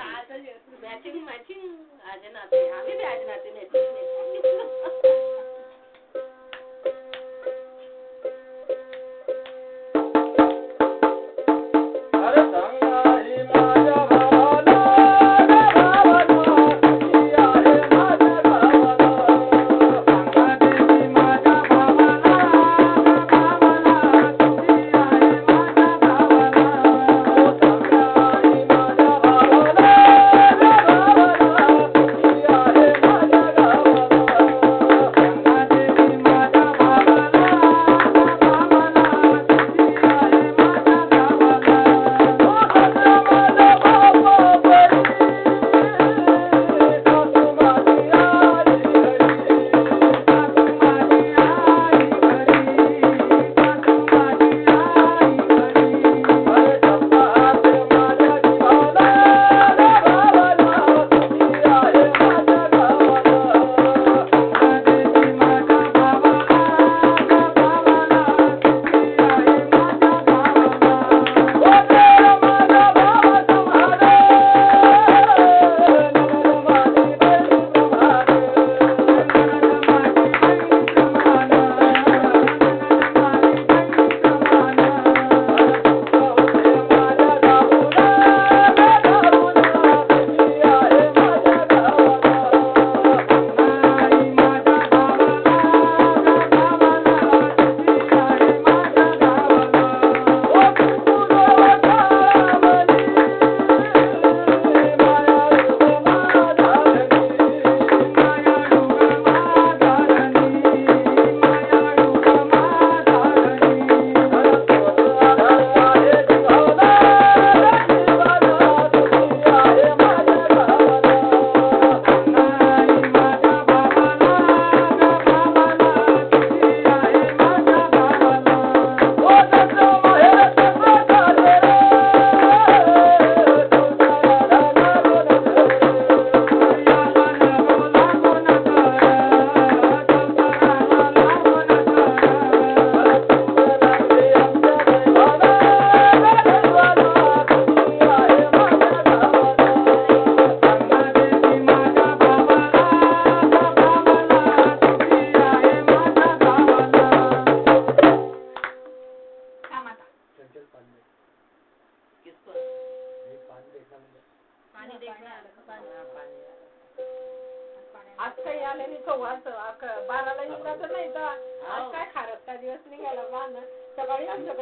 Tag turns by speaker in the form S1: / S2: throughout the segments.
S1: आज
S2: matching matching आज आम्ही बी आज नाते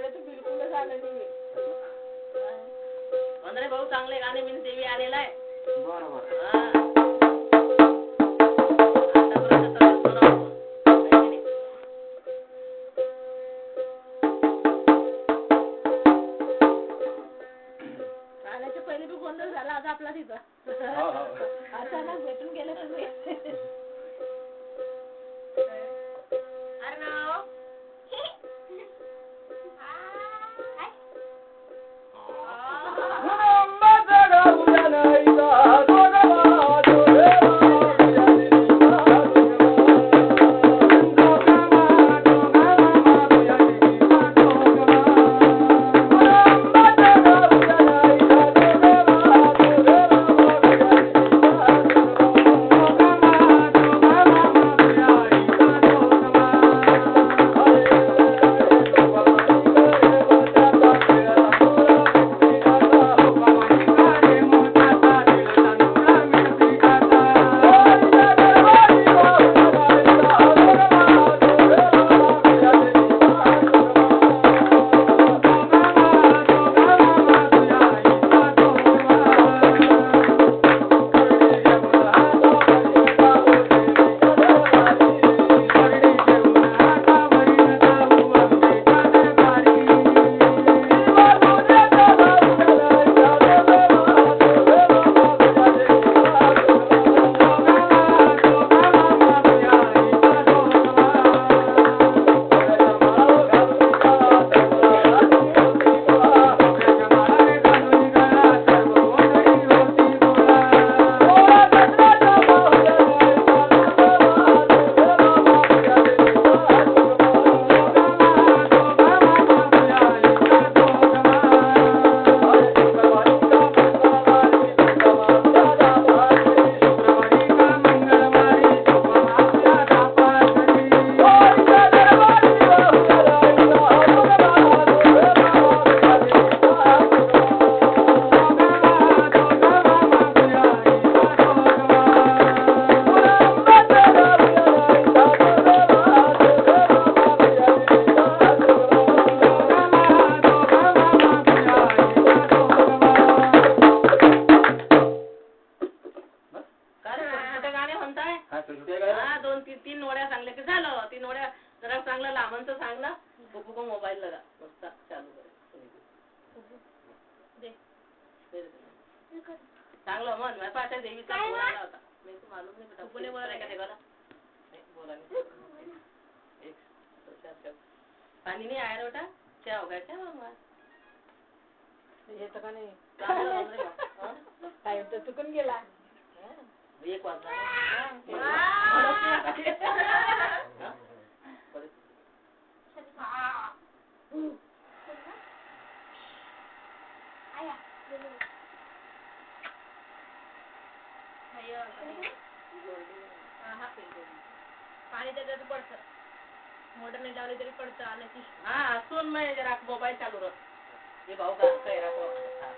S3: त्याचं बिलकुल आलं
S1: नाही
S2: म्हणजे भाऊ चांगले गाणे बिन देवी आलेला आहे
S4: बरोबर
S2: पाणी नाही आहे रे बेटा क्या होगा क्या होगा
S1: येतं का नाही
S2: चांगलं बोल रे बा. हं?
S1: टाइम तर चुकून गेला
S2: एक वाजता
S3: नाही, अं, हा, हा. पाणी त्याच्यात पडतं मोटर नाही लावली तरी पडतं आल्याची
S2: हा असून मग जरा मोबाईल चालू रह. हे भाऊ का काय राखो हा.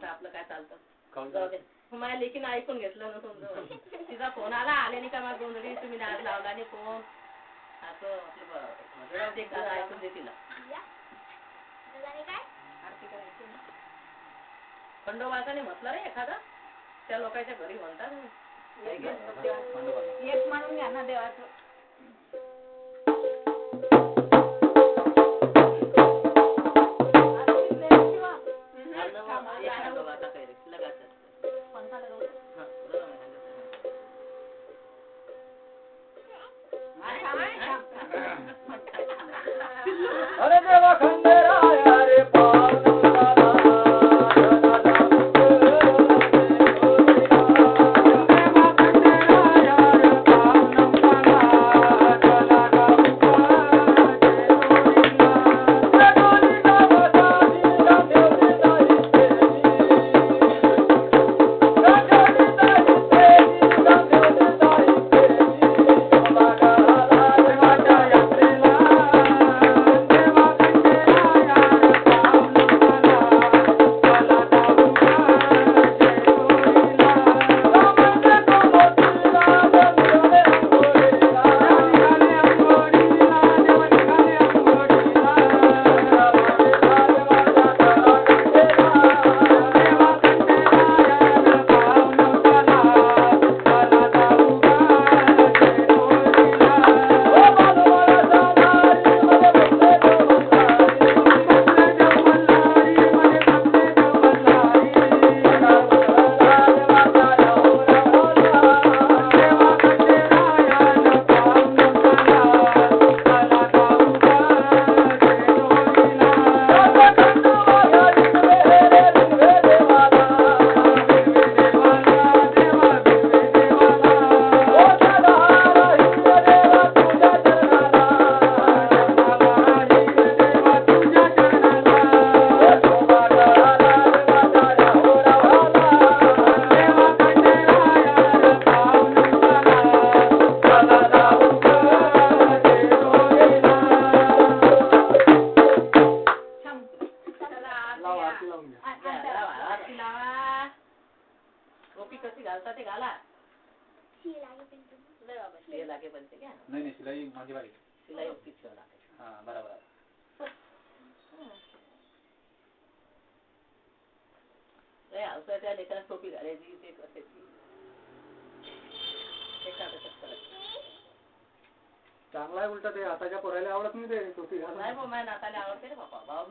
S2: आता आपलं काय चालतं. जाऊ माझ्या ऐकून घेतलं ना समजा तिचा फोन आला आले नाही का मला दोन तुम्ही आज लावला नाही फोन असं. आपलं ऐकून दे तिला.
S1: आरती
S2: म्हटलं रे एखादा? त्या लोकांच्या घरी म्हणतात
S1: एक म्हणून घ्या ना देवाचं.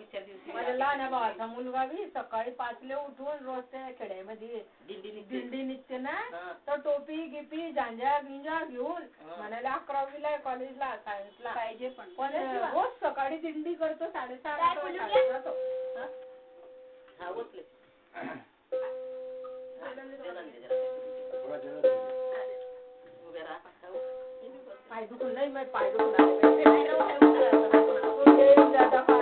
S2: दहावीच्या माझ्या
S1: लहान भावाचा मुलगा बी सकाळी पाच ला उठून रोज त्या खेड्यामध्ये
S2: दिंडी निघते.
S1: ना तर टोपी गिपी झांजा गिंजा घेऊन म्हणायला अकरावीला आहे कॉलेजला सायन्सला.
S3: पाहिजे पण.
S1: रोज सकाळी दिंडी करतो साडेसात साडेसात
S2: हा? बसले
S1: पाय दुखून नाही पाय दुखून.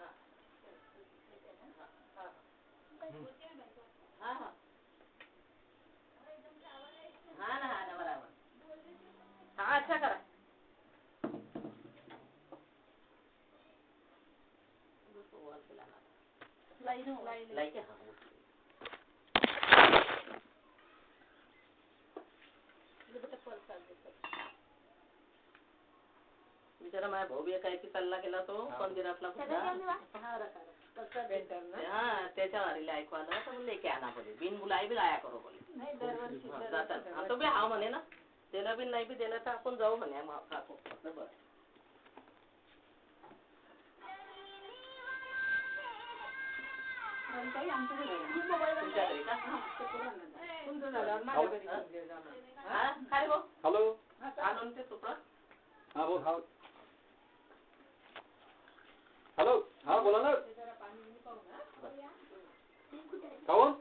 S3: हाँ
S4: हाँ
S3: हाँ.
S4: ना हाँ ना बराबर हाँ अच्छा करा लाईन लाईन लाईन बिचारा माझ्या भाऊ बी काय की चालला गेला तो मंदिरातला कुठला
S5: पेंटर ना.
S4: हा त्याच्या वारीला ऐकू आलं. तर म्हणले की आणा बोले. बिन बुलाई बी करो बोले. हा, जातात. हा, तो बी हा म्हणे ना त्याला बी नाही बी दिलं तर आपण जाऊ म्हणे काकू. बरं. हा
S6: हॅलो.
S4: आणून ते तुकडं
S6: हा बोल हा. हॅलो हा बोला ना काऊन